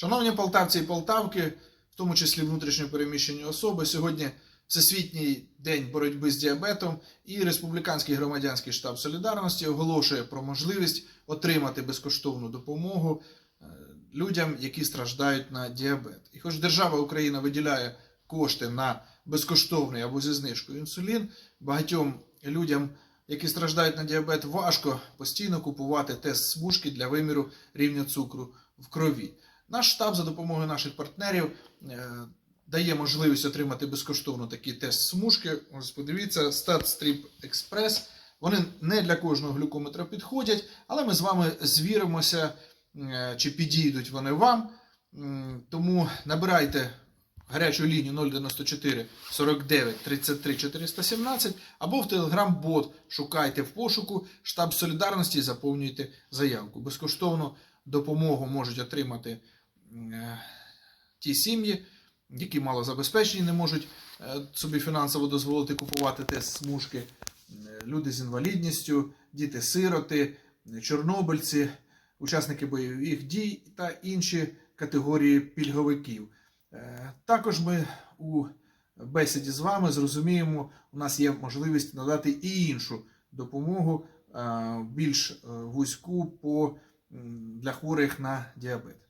Шановні полтавці і полтавки, в тому числі внутрішньо переміщені особи, сьогодні Всесвітній день боротьби з діабетом і Республіканський громадянський штаб солідарності оголошує про можливість отримати безкоштовну допомогу е, людям, які страждають на діабет. І хоч держава Україна виділяє кошти на безкоштовний або зі знижкою інсулін, багатьом людям, які страждають на діабет, важко постійно купувати тест смужки для виміру рівня цукру в крові. Наш штаб за допомогою наших партнерів е, дає можливість отримати безкоштовно такий тест смужки. Ось подивіться, StatStrip Express. Вони не для кожного глюкометра підходять, але ми з вами звіримося, е, чи підійдуть вони вам. Тому набирайте гарячу лінію 094 49 33 417 або в Telegram-бот шукайте в пошуку штаб солідарності і заповнюйте заявку. Безкоштовну допомогу можуть отримати ті сім'ї, які малозабезпечені, не можуть е, собі фінансово дозволити купувати тест смужки, е, люди з інвалідністю, діти-сироти, е, чорнобильці, учасники бойових дій та інші категорії пільговиків. Е, Також ми у бесіді з вами зрозуміємо, у нас є можливість надати і іншу допомогу, е, більш е, вузьку по, для хворих на діабет.